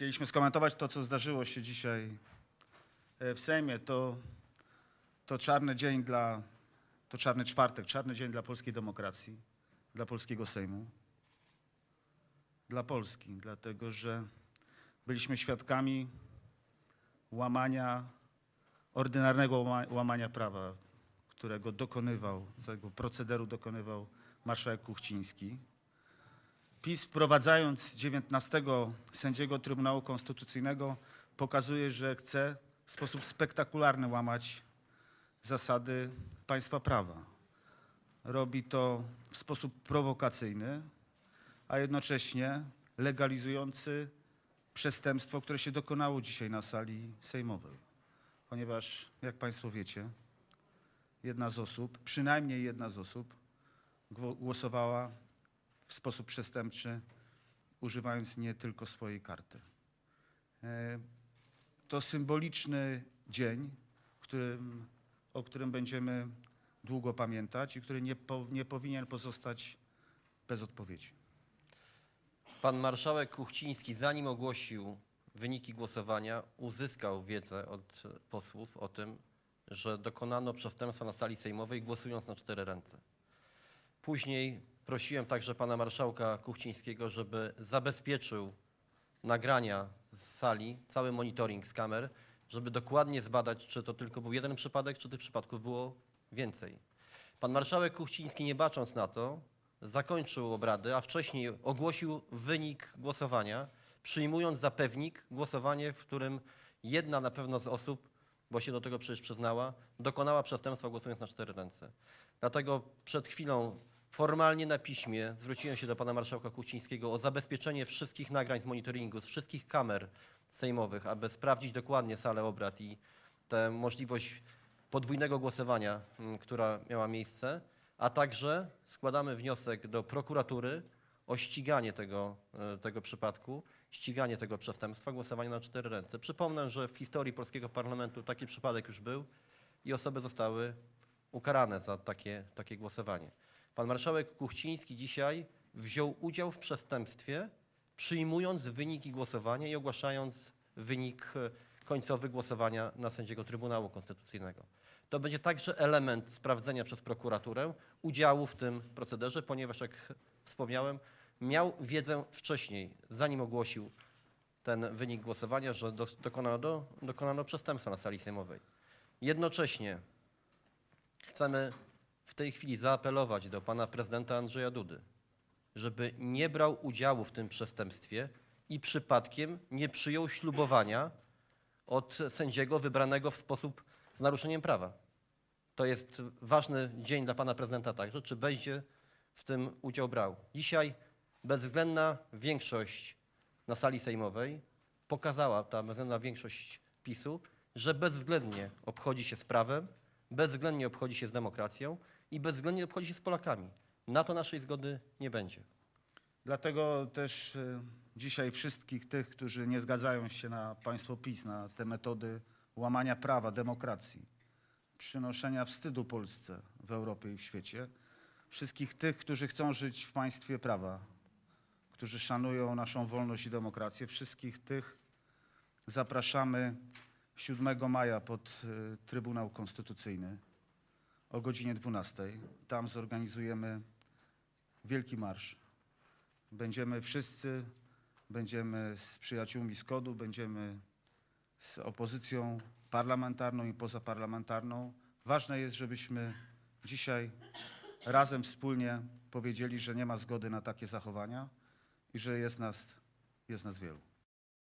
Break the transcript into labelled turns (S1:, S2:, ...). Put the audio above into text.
S1: chcieliśmy skomentować to, co zdarzyło się dzisiaj e, w Sejmie. To, to czarny dzień dla, to czarny czwartek, czarny dzień dla polskiej demokracji, dla polskiego Sejmu, dla Polski, dlatego że byliśmy świadkami łamania, ordynarnego łama- łamania prawa, którego dokonywał, całego procederu dokonywał marszałek Kuchciński. PiS wprowadzając 19 sędziego Trybunału Konstytucyjnego pokazuje, że chce w sposób spektakularny łamać zasady państwa prawa. Robi to w sposób prowokacyjny, a jednocześnie legalizujący przestępstwo, które się dokonało dzisiaj na sali sejmowej. Ponieważ, jak Państwo wiecie, jedna z osób, przynajmniej jedna z osób, gło- głosowała w sposób przestępczy, używając nie tylko swojej karty. E, To symboliczny dzień, którym, o którym będziemy długo pamiętać i który nie, po, nie powinien pozostać bez odpowiedzi.
S2: Pan marszałek Kuchciński, zanim ogłosił wyniki głosowania, uzyskał wiedzę od posłów o tym, że dokonano przestępstwa na sali sejmowej, głosując na cztery ręce. Później prosiłem także pana marszałka Kuchcińskiego, żeby zabezpieczył nagrania z sali, cały monitoring z kamer, żeby dokładnie zbadać, czy to tylko był jeden przypadek, czy tych przypadków było więcej. Pan marszałek Kuchciński, nie bacząc na to, zakończył obrady, a wcześniej ogłosił wynik głosowania, przyjmując za pewnik głosowanie, w którym jedna na pewno z osób, bo się do tego przecież przyznała, dokonała przestępstwa głosując na cztery ręce. Dlatego przed chwilą formalnie na piśmie zwróciłem się do pana marszałka Kuchcińskiego o zabezpieczenie wszystkich nagrań z monitoringu, z wszystkich kamer sejmowych, aby sprawdzić dokładnie salę obrad i tę możliwość podwójnego głosowania, m, która miała miejsce, a także składamy wniosek do prokuratury o ściganie tego, e, tego przypadku, ściganie tego przestępstwa, głosowania na cztery ręce. Przypomnę, że w historii polskiego parlamentu taki przypadek już był i osoby zostały ukarane za takie, takie głosowanie. Pan marszałek Kuchciński dzisiaj wziął udział w przestępstwie, przyjmując wyniki głosowania i ogłaszając wynik e, końcowy głosowania na sędziego Trybunału Konstytucyjnego. To będzie także element sprawdzenia przez prokuraturę udziału w tym procederze, ponieważ jak wspomniałem, miał wiedzę wcześniej, zanim ogłosił ten wynik głosowania, że do, dokonano, do, dokonano przestępstwa na sali sejmowej. Jednocześnie chcemy w tej chwili zaapelować do pana prezydenta Andrzeja Dudy, żeby nie brał udziału w tym przestępstwie i przypadkiem nie przyjął ślubowania od sędziego wybranego w sposób z naruszeniem prawa. To jest ważny dzień dla pana prezydenta także, czy będzie w tym udział brał. Dzisiaj bezwzględna większość na sali sejmowej pokazała, ta bezwzględna większość PiSu, że bezwzględnie obchodzi się z prawem, bezwzględnie obchodzi się z demokracją i bezwzględnie obchodzi się z Polakami. Na to naszej zgody nie będzie.
S1: Dlatego też e, dzisiaj wszystkich tych, którzy nie zgadzają się na państwo PiS, na te metody łamania prawa, demokracji, przynoszenia wstydu Polsce w Europie i w świecie, wszystkich tych, którzy chcą żyć w państwie prawa, którzy szanują naszą wolność i demokrację, wszystkich tych zapraszamy 7 maja pod e, Trybunał Konstytucyjny o godzinie 12. Tam zorganizujemy wielki marsz. Będziemy wszyscy, będziemy z przyjaciółmi z KODU, będziemy z opozycją parlamentarną i pozaparlamentarną. Ważne jest, żebyśmy dzisiaj razem wspólnie powiedzieli, że nie ma zgody na takie zachowania i że jest nas, jest nas wielu.